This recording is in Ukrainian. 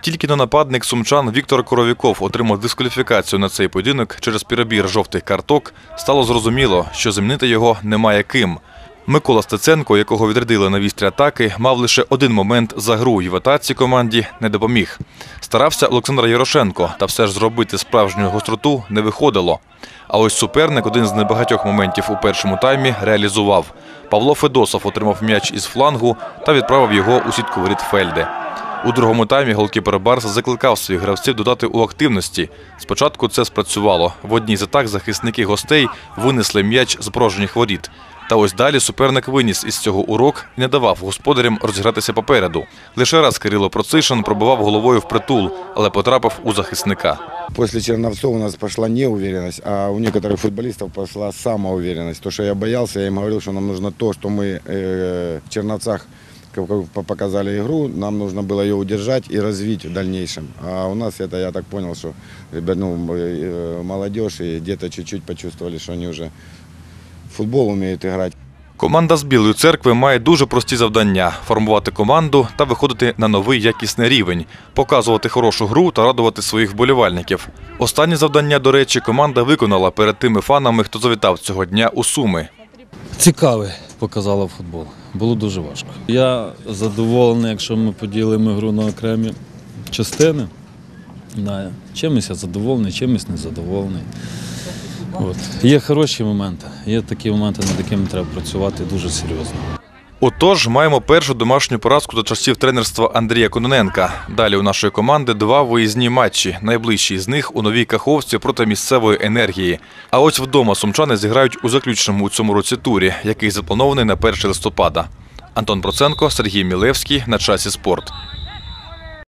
Тільки на нападник сумчан Віктор Коровіков отримав дискваліфікацію на цей поєдинок через перебір жовтих карток, стало зрозуміло, що замінити його немає ким. Микола Стеценко, якого відрядили на вістрі атаки, мав лише один момент за гру і в атаці команді не допоміг. Старався Олександр Ярошенко, та все ж зробити справжню гостроту не виходило. А ось суперник один з небагатьох моментів у першому таймі реалізував. Павло Федосов отримав м'яч із флангу та відправив його у сітку воріт Фельде. У другому таймі голкіпер Барса закликав своїх гравців додати у активності. Спочатку це спрацювало. В одній з атак захисники гостей винесли м'яч з порожніх воріт. Та ось далі суперник виніс із цього урок і не давав господарям розігратися попереду. Лише раз Кирило Процишин пробивав головою в притул, але потрапив у захисника. После Черновцов у нас пошла неуверенность, а у некоторых футболистов пошла самоуверенность. То, что я боялся, я им говорил, что нам нужно то, что мы э, в Черновцах как бы показали игру, нам нужно было ее удержать и развить в дальнейшем. А у нас это, я так понял, что ребят, ну, э, молодежь и где-то чуть-чуть почувствовали, что они уже в футбол умеют играть. Команда з Білої церкви має дуже прості завдання формувати команду та виходити на новий якісний рівень, показувати хорошу гру та радувати своїх вболівальників. Останнє завдання, до речі, команда виконала перед тими фанами, хто завітав цього дня у Суми. Цікавий показала футбол. Було дуже важко. Я задоволений, якщо ми поділимо гру на окремі частини. Да, чимось я задоволений, чимось незадоволений. От. Є хороші моменти, є такі моменти, над якими треба працювати дуже серйозно. Отож, маємо першу домашню поразку за часів тренерства Андрія Кононенка. Далі у нашої команди два виїзні матчі. Найближчий з них у новій Каховці проти місцевої енергії. А ось вдома сумчани зіграють у заключному у цьому році турі, який запланований на 1 листопада. Антон Проценко, Сергій Мілевський на часі спорт.